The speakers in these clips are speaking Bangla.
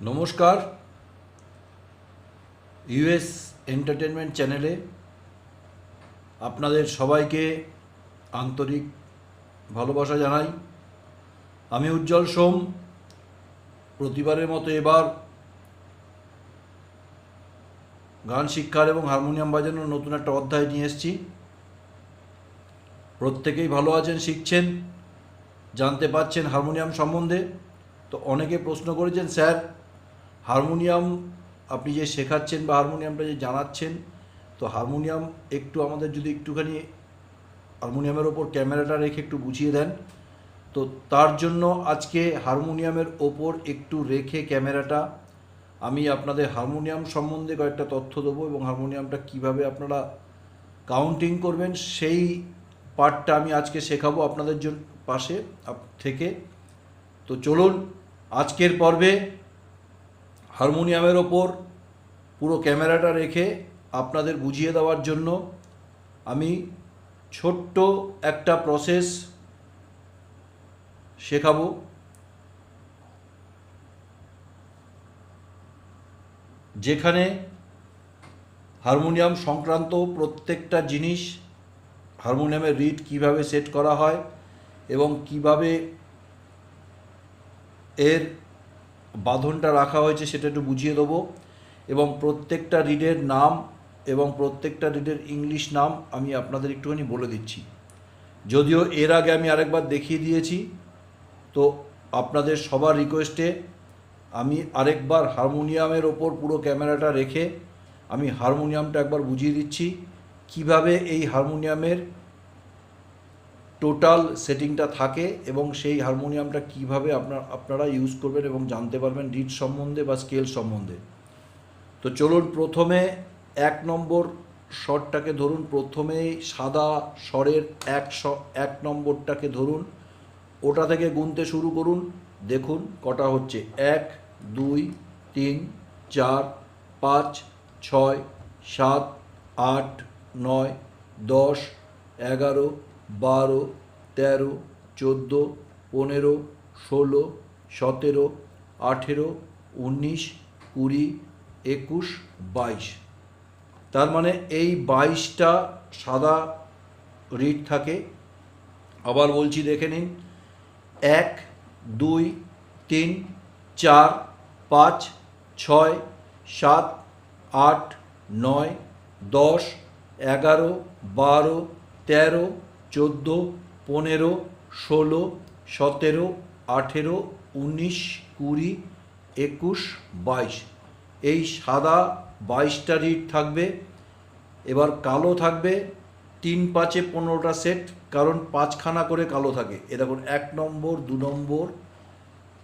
নমস্কার। ইউএস এন্টারটেনমেন্ট চ্যানেলে আপনাদের সবাইকে আন্তরিক ভালোবাসা জানাই। আমি উজ্জ্বল সোম। প্রতিবারের মতো এবার গান, শিক্ষার এবং হারমোনিয়াম বাজানোর নতুন একটা অধ্যায় নিয়ে এসেছি। প্রত্যেকেই ভালো আছেন, শিখছেন, জানতে পাচ্ছেন হারমোনিয়াম সম্বন্ধে। তো অনেকে প্রশ্ন করেছেন, স্যার হারমোনিয়াম আপনি যে শেখাচ্ছেন বা হারমোনিয়ামটা যে জানাচ্ছেন, তো হারমোনিয়াম একটু আমাদের যদি একটুখানি হারমোনিয়ামের ওপর ক্যামেরাটা রেখে একটু বুঝিয়ে দেন, তো তার জন্য আজকে হারমোনিয়ামের ওপর একটু রেখে ক্যামেরাটা, আমি আপনাদের হারমোনিয়াম সম্বন্ধে কয়েকটা তথ্য দেবো এবং হারমোনিয়ামটা কীভাবে আপনারা কাউন্টিং করবেন, সেই পার্টটা আমি আজকে শেখাবো আপনাদের জন্য পাশে থেকে। তো চলুন, আজকের পর্বে হারমোনিয়ামের ওপর পুরো ক্যামেরাটা রেখে আপনাদের বুঝিয়ে দেওয়ার জন্য আমি ছোট্ট একটা প্রসেস শেখাবো। যেখানে হারমোনিয়াম সংক্রান্ত প্রত্যেকটা জিনিস হারমোনিয়ামের রিড কীভাবে সেট করা হয় এবং কীভাবে এর বাঁধনটা রাখা হয়েছে সেটা একটু বুঝিয়ে দেবো। এবং প্রত্যেকটা রিডের নাম এবং প্রত্যেকটা রিডের ইংলিশ নাম আমি আপনাদের একটুখানি বলে দিচ্ছি। যদিও এর আগে আমি আরেকবার দেখিয়ে দিয়েছি, তো আপনাদের সবার রিকোয়েস্টে আমি আরেকবার হারমোনিয়ামের ওপর পুরো ক্যামেরাটা রেখে আমি হারমোনিয়ামটা একবার বুঝিয়ে দিচ্ছি। কীভাবে এই হারমোনিয়ামের টোটাল সেটিংটা থাকে এবং সেই হারমোনিয়ামটা কীভাবে আপনার, আপনারা ইউজ করবেন এবং জানতে পারবেন রিড সম্বন্ধে বা স্কেল সম্বন্ধে। তো চলুন প্রথমে এক নম্বর স্বরটাকে ধরুন, প্রথমেই সাদা স্বরের এক এক নম্বরটাকে ধরুন, ওটা থেকে গুনতে শুরু করুন, দেখুন কটা হচ্ছে। এক, দুই, তিন, চার, পাঁচ, ছয়, সাত, আট, নয়, দশ, এগারো বারো, তেরো, চোদ্দ, পনেরো, ষোলো, সতেরো, আঠেরো, উনিশ, কুড়ি, একুশ, বাইশ। তার মানে এই বাইশটা সাদা রিড থাকে। আবার বলছি দেখে নিন। এক, দুই, তিন, চার, পাঁচ, ছয়, সাত, আট, নয়, দশ, এগারো, বারো, তেরো চোদ্দ, পনেরো, ষোলো, সতেরো, আঠেরো, উনিশ, কুড়ি, একুশ, বাইশ। এই সাদা বাইশটা রিড থাকবে। এবার কালো থাকবে। তিন পাঁচে পনেরোটা সেট কারণ পাঁচখানা করে কালো থাকে। এ দেখুন, এক নম্বর, দু নম্বর,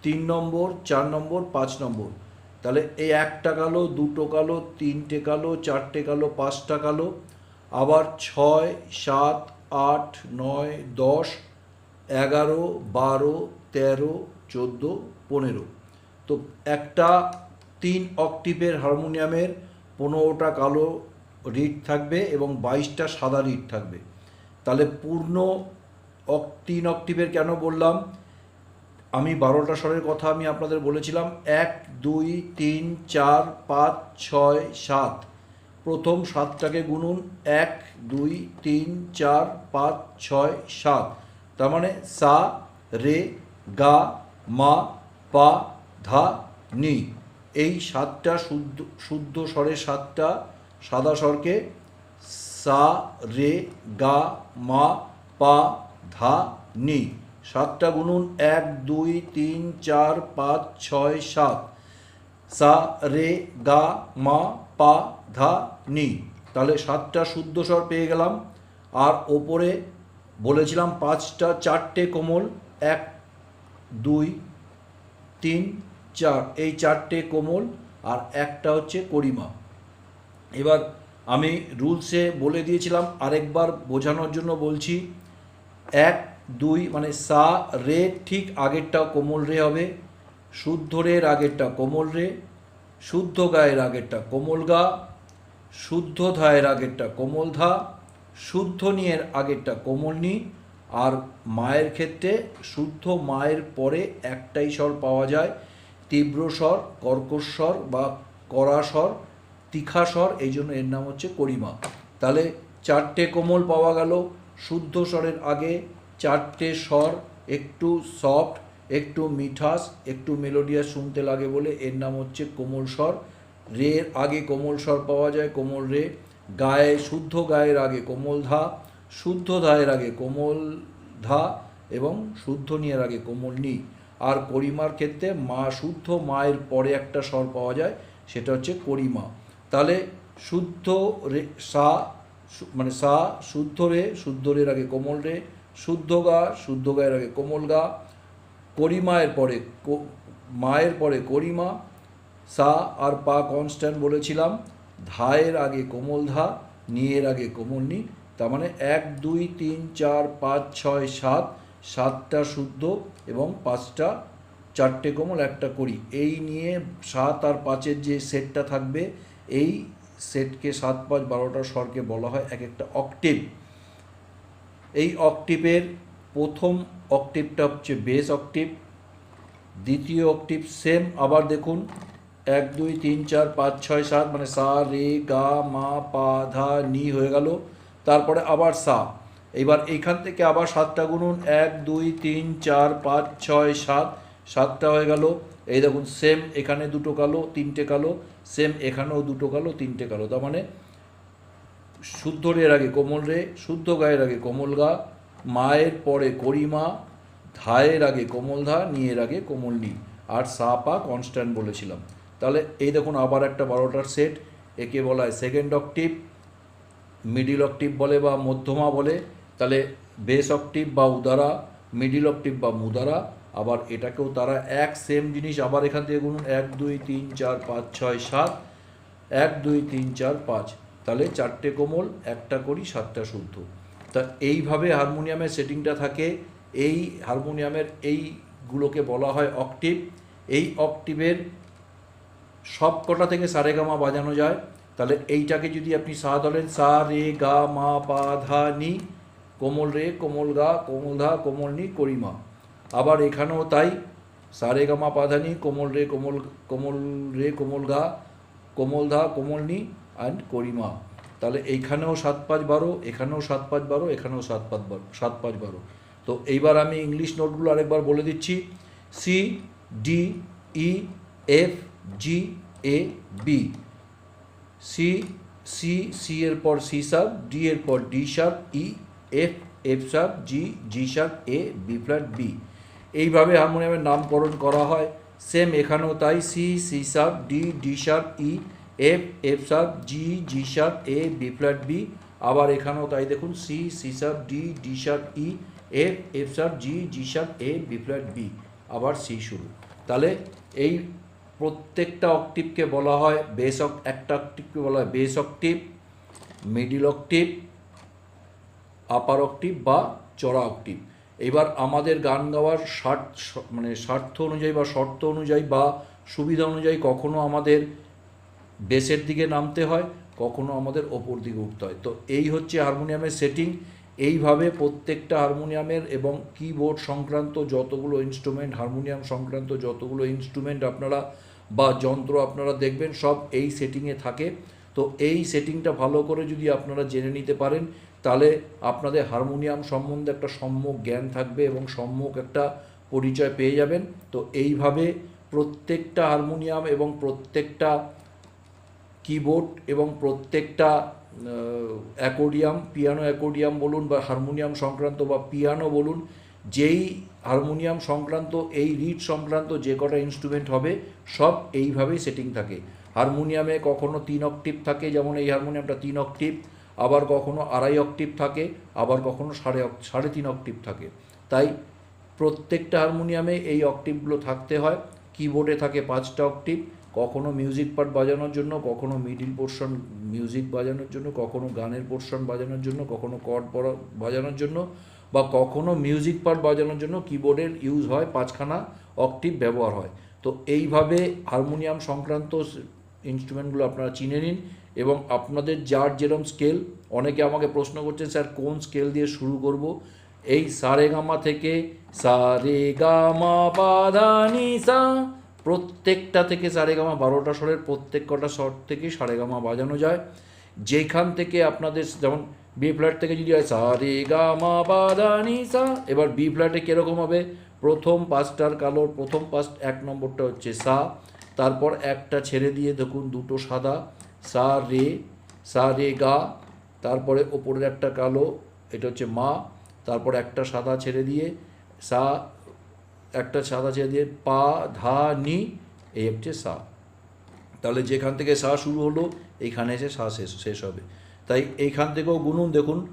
তিন নম্বর, চার নম্বর, পাঁচ নম্বর। তাহলে এই একটা কালো, দুটো কালো, তিনটে কালো, চারটে কালো, পাঁচটা কালো। আবার ছয়, সাত আট, নয়, দশ, এগারো, বারো, তেরো, চোদ্দ, পনেরো। তো একটা তিন অক্টিভের হারমোনিয়ামের পনেরোটা কালো রিড থাকবে এবং বাইশটা সাদা রিড থাকবে। তাহলে পূর্ণ অক, তিন অক্টিভের কেন বললাম? আমি বারোটা স্বরের কথা আমি আপনাদের বলেছিলাম। এক, দুই, তিন, চার, পাঁচ, ছয়, সাত। প্রথম সাতটাকে গুনুন, এক, দুই, তিন, চার, পাঁচ, ছয়, সাত। তার মানে সা, রে, গা, মা, পা, ধা, নি। এই সাতটা শুদ্ধ শুদ্ধ স্বরের সাতটা, সাদা স্বরকে সা, রে, গা, মা, পা, ধা, নি। সাতটা গুনুন, এক, দুই, তিন, চার, পাঁচ, ছয়, সাত। সা, রে, গা, মা পা, ধা, নি। তাহলে সাতটা শুদ্ধ স্বর পেয়ে গেলাম। আর ওপরে বলেছিলাম পাঁচটা, চারটে কোমল। এক, দুই, তিন, চার। এই চারটে কোমল আর একটা হচ্ছে করিমা। এবার আমি রুলসে বলে দিয়েছিলাম আরেকবার বোঝানোর জন্য বলছি, এক, দুই মানে সা, রে ঠিক আগেরটা কোমল রে হবে, শুদ্ধ রের আগেরটা কোমল রে শুদ্ধ গায়ের আগেরটা কোমল গা, শুদ্ধ ধায়ের আগেরটা কোমল ধা, শুদ্ধ নিয়ের আগেরটা কোমল নি, আর মায়ের ক্ষেত্রে শুদ্ধ মায়ের পরে একটাই স্বর পাওয়া যায়, তীব্র স্বর, কর্কশ স্বর বা কড়া স্বর, তীখা স্বর, এই জন্য এর নাম হচ্ছে করিমা। তাহলে চারটে কোমল পাওয়া গেল, শুদ্ধ স্বরের আগে চারটে স্বর একটু সফট একটু মিঠাস, একটু মেলোডিয়াস শুনতে লাগে বলে এর নাম হচ্ছে কোমল স্বর। রের আগে কোমল স্বর পাওয়া যায়, কোমল রে। গায়ে, শুদ্ধ গায়ের আগে কোমল ধা, শুদ্ধ ধায়ের আগে কোমল ধা এবং শুদ্ধ নিয়ের আগে কোমল নি। আর করিমার ক্ষেত্রে মা শুদ্ধ, মায়ের পরে একটা স্বর পাওয়া যায়, সেটা হচ্ছে করিমা। তাহলে শুদ্ধ রে, সা মানে সা, শুদ্ধ রে, শুদ্ধ রের আগে কোমল রে, শুদ্ধ গা, শুদ্ধ গায়ের আগে কোমল গা করিমায়ের পরে মায়ের পরে করিমা, সা আর পা কনস্ট্যান্ট বলেছিলাম, ধায়ের আগে কোমল ধা, নিয়ের আগে কোমল নি, তার মানে এক, দুই, তিন, চার, পাঁচ, ছয়, সাত, সাতটা শুদ্ধ এবং পাঁচটা, চারটে কোমল, একটা করি। এই নিয়ে সাত আর পাঁচের যে সেটটা থাকবে, এই সেটকে সাত, পাঁচ, বারোটা স্বরকে বলা হয় এক একটা অক্টেভ। এই অক্টিভের প্রথম অক্টিভটা হচ্ছে বেস অক্টিভ দ্বিতীয় অক্টিভ সেম আবার দেখুন, এক, দুই, তিন, চার, পাঁচ, ছয়, সাত মানে সা, রে, গা, মা, পা, ধা, নি হয়ে গেল, তারপরে আবার সা। এবার এখান থেকে আবার সাতটা গুনুন, এক, দুই, তিন, চার, পাঁচ, ছয়, সাত, সাতটা হয়ে গেল। এই দেখুন সেম এখানে দুটো কালো, তিনটে কালো সেম এখানেও দুটো কালো, তিনটে কালো। তার মানে শুদ্ধ রের আগে কোমল রে, শুদ্ধ গায়ের আগে কোমল গা মায়ের পরে করিমা, ধায়ের আগে কোমল ধা নিয়ের আগে কোমল নি আর সা পা কনস্ট্যান্ট বলেছিলাম। তাহলে এই দেখুন আবার একটা বারোটার সেট একে বলা হয় সেকেন্ড অক্টিভ মিডিল অক্টিভ বলে বা মধ্যমা বলে, তাহলে বেস অক্টিভ বা উদারা মিডিল অক্টিভ বা মুদারা, আবার এটাকেও তারা এক সেম জিনিস আবার এখান থেকে গুনুন, এক, দুই, তিন, চার, পাঁচ, ছয়, সাত, এক, দুই, তিন, চার, পাঁচ, তাহলে চারটে কোমল, একটা করি, সাতটা শুদ্ধ। তা এইভাবে হারমোনিয়ামের সেটিংটা থাকে। এই হারমোনিয়ামের এইগুলোকে বলা হয় অক্টিভ। এই অক্টিভের সব কটা থেকে সারেগামা বাজানো যায়। তাহলে এইটাকে যদি আপনি সা ধরেন, সা, রে, গা, মা, পা, ধা, নি, কোমল রে, কোমল গা, কোমল ধা, কোমল নি করিমা আবার এখানেও তাই সা রে গা মা পা, ধা, নি, কোমল রে, কোমল কোমল রে, কোমল গা, কোমল ধা, কোমল নি অ্যান্ড করিমা তাহলে এইখানেও সাত পাঁচ বারো, এখানেও সাত পাঁচ বারো, এখানেও সাত পাঁচ বারো, সাত পাঁচ বারো। তো এইবার আমি ইংলিশ নোটগুলো আরেকবার বলে দিচ্ছি। C D E F G A B C C C এর পর সি শার্প ডি এর পর D sharp E F F sharp G G sharp A B flat B এইভাবে হারমোনিয়ামের নামকরণ করা হয়। সেম এখানেও তাই C C sharp D D sharp E F F sharp G G sharp A B flat B আবার এখানেও তাই দেখুন C C sharp D D sharp E F F sharp G G sharp A B flat B আবার সি শুরু। তাহলে এই প্রত্যেকটা অক্টিভকে বলা হয় বেস একটা অক্টিভকে বলা হয় base octave middle octave upper octave বা চড়া অক্টিভ এবার আমাদের গান গাওয়ার স্বার্থ মানে স্বার্থ অনুযায়ী বা শর্ত অনুযায়ী বা সুবিধা অনুযায়ী কখনো আমাদের বেসের দিকে নামতে হয়, কখনো আমাদের ওপর দিকে উঠতে হয়। তো এই হচ্ছে হারমোনিয়ামের সেটিং এইভাবে প্রত্যেকটা হারমোনিয়ামের এবং কিবোর্ড সংক্রান্ত যতগুলো ইনস্ট্রুমেন্ট হারমোনিয়াম সংক্রান্ত যতগুলো ইনস্ট্রুমেন্ট আপনারা বা যন্ত্র আপনারা দেখবেন, সব এই সেটিংয়ে থাকে। তো এই সেটিংটা ভালো করে যদি আপনারা জেনে নিতে পারেন, তাহলে আপনাদের হারমোনিয়াম সম্বন্ধে একটা সম্যক জ্ঞান থাকবে এবং সম্যক একটা পরিচয় পেয়ে যাবেন। তো এইভাবে প্রত্যেকটা হারমোনিয়াম এবং প্রত্যেকটা কিবোর্ড এবং প্রত্যেকটা অ্যাকোডিয়াম পিয়ানো অ্যাকোডিয়াম বলুন বা হারমোনিয়াম সংক্রান্ত বা পিয়ানো বলুন, যেই হারমোনিয়াম সংক্রান্ত, এই রিড সংক্রান্ত যে কটা ইনস্ট্রুমেন্ট হবে, সব এইভাবেই সেটিং থাকে। হারমোনিয়ামে কখনো তিন অক্টিভ থাকে, যেমন এই হারমোনিয়ামটা তিন অক্টিভ আবার কখনো আড়াই অক্টিভ থাকে, আবার কখনো সাড়ে সাড়ে তিন অক্টিভ থাকে। তাই প্রত্যেকটা হারমোনিয়ামে এই অক্টিভগুলো থাকতে হয়। কিবোর্ডে থাকে পাঁচটা অক্টিভ কখনো মিউজিক পার্ট বাজানোর জন্য, কখনো মিডিল পোর্শন মিউজিক বাজানোর জন্য, কখনো গানের পোর্শন বাজানোর জন্য, কখনো কর্ড বাজানোর জন্য, বা কখনো মিউজিক পার্ট বাজানোর জন্য কিবোর্ডের ইউজ হয়, পাঁচখানা অক্টিভ ব্যবহার হয়। তো এইভাবে হারমোনিয়াম সংক্রান্ত ইনস্ট্রুমেন্টগুলো আপনারা চিনে নিন এবং আপনাদের যার যেরম স্কেল অনেকে আমাকে প্রশ্ন করছেন, স্যার, কোন স্কেল দিয়ে শুরু করব? এই সারে গামা থেকে সারে গামা পাধানি সা প্রত্যেকটা থেকে সারেগামা বারোটা স্বরের প্রত্যেক কটা স্বর থেকে সারেগামা বাজানো যায়। যেখান থেকে আপনাদের যেমন বি ফ্ল্যাট থেকে যদি হয় সা রে গা মা বা সা। এবার বি ফ্ল্যাটে কীরকম হবে? প্রথম পাঁচটার কালোর প্রথম পাঁচ এক নম্বরটা হচ্ছে সা। তারপর একটা ছেড়ে দিয়ে দেখুন, দুটো সাদা, সা, রে সা, রে, গা। তারপরে ওপরের একটা কালো, এটা হচ্ছে মা। তারপর একটা সাদা ছেড়ে দিয়ে সা একটা সাদা ছেড়ে দিয়ে পা, ধা, নি, এই হচ্ছে সা। তাহলে যেখান থেকে সা শুরু হলো এইখানে এসে সা শেষ শেষ হবে। তাই এইখান থেকেও গুনুন, দেখুন,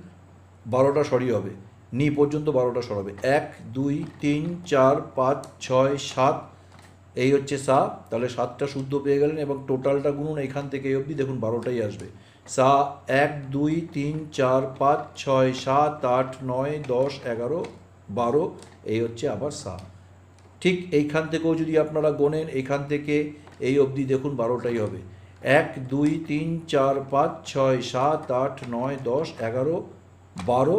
বারোটা সরি হবে। নি পর্যন্ত বারোটা স্বর হবে। এক, দুই, তিন, চার, পাঁচ, ছয়, সাত, এই হচ্ছে সা। তাহলে সাতটা শুদ্ধ পেয়ে গেলেন এবং টোটালটা গুনুন এখান থেকে এই অবধি, দেখুন, বারোটাই আসবে। সা, এক, দুই, তিন, চার, পাঁচ, ছয়, সাত, আট, নয়, দশ, এগারো, বারো, এই হচ্ছে আবার সা। ঠিক এইখান থেকেও যদি আপনারা গোনেন, এইখান থেকে এই অবধি দেখুন বারোটাই হবে। এক, দুই, তিন, চার, পাঁচ, ছয়, সাত, আট, নয়, দশ, এগারো, বারো,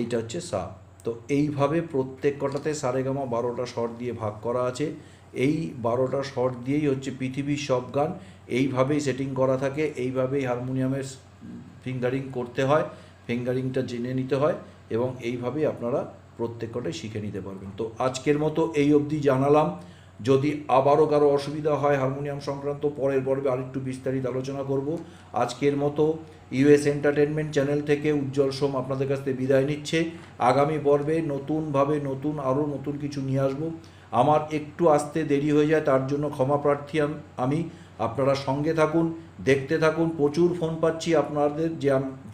এইটা হচ্ছে সা তো এইভাবে প্রত্যেক কটাতে সারেগামা বারোটা শর্ট দিয়ে ভাগ করা আছে। এই বারোটা শর্ট দিয়েই হচ্ছে পৃথিবীর সব গান। এইভাবেই সেটিং করা থাকে, এইভাবেই হারমোনিয়ামের ফিঙ্গারিং করতে হয়, ফিঙ্গারিংটা জেনে নিতে হয় এবং এইভাবেই আপনারা প্রত্যেক কটাই শিখে নিতে পারবেন। তো আজকের মতো এই অবধি জানালাম। যদি আবারও কারও অসুবিধা হয় হারমোনিয়াম সংক্রান্ত, পরের পর্বে আরেকটু বিস্তারিত আলোচনা করব। আজকের মতো ইউএস এন্টারটেনমেন্ট চ্যানেল থেকে উজ্জ্বল সোম আপনাদের কাছ থেকে বিদায় নিচ্ছে। আগামী পর্বে নতুনভাবে নতুন, আরও নতুন কিছু নিয়ে আসব। আমার একটু আসতে দেরি হয়ে যায়, তার জন্য ক্ষমা প্রার্থী আমি আপনারা সঙ্গে থাকুন, দেখতে থাকুন। প্রচুর ফোন পাচ্ছি আপনাদের, যে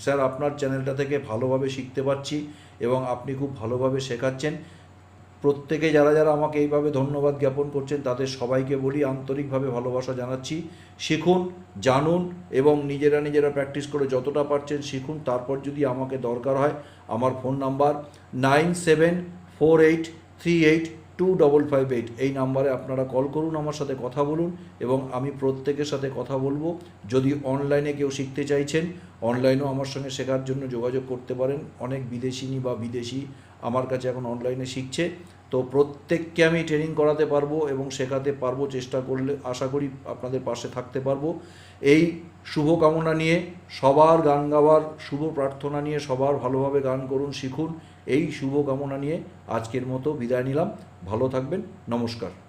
স্যার আপনার চ্যানেলটা থেকে ভালোভাবে শিখতে পারছি। এবং আপনি খুব ভালোভাবে শেখাচ্ছেন। প্রত্যেকে যারা যারা আমাকে এইভাবে ধন্যবাদ জ্ঞাপন করছেন, তাদের সবাইকে বলি, আন্তরিকভাবে ভালোবাসা জানাচ্ছি। শিখুন, জানুন এবং নিজেরা নিজেরা প্র্যাকটিস করে যতটা পারছেন শিখুন। তারপর যদি আমাকে দরকার হয়, আমার phone number nine seven four eight three eight two double five eight এই নাম্বারে আপনারা কল করুন, আমার সাথে কথা বলুন এবং আমি প্রত্যেকের সাথে কথা বলব। যদি অনলাইনে কেউ শিখতে চাইছেন অনলাইনেও আমার সঙ্গে শেখার জন্য যোগাযোগ করতে পারেন। অনেক বিদেশিনী বা বিদেশি আমার কাছে এখন অনলাইনে শিখছে। তো প্রত্যেককে আমি ট্রেনিং করাতে পারব এবং শেখাতে পারব, চেষ্টা করলে, আশা করি আপনাদের পাশে থাকতে পারব। এই শুভকামনা নিয়ে সবার গান গাওয়ার, শুভ প্রার্থনা নিয়ে সবার ভালোভাবে গান করুন, শিখুন। এই শুভকামনা নিয়ে আজকের মতো বিদায় নিলাম। ভালো থাকবেন। নমস্কার।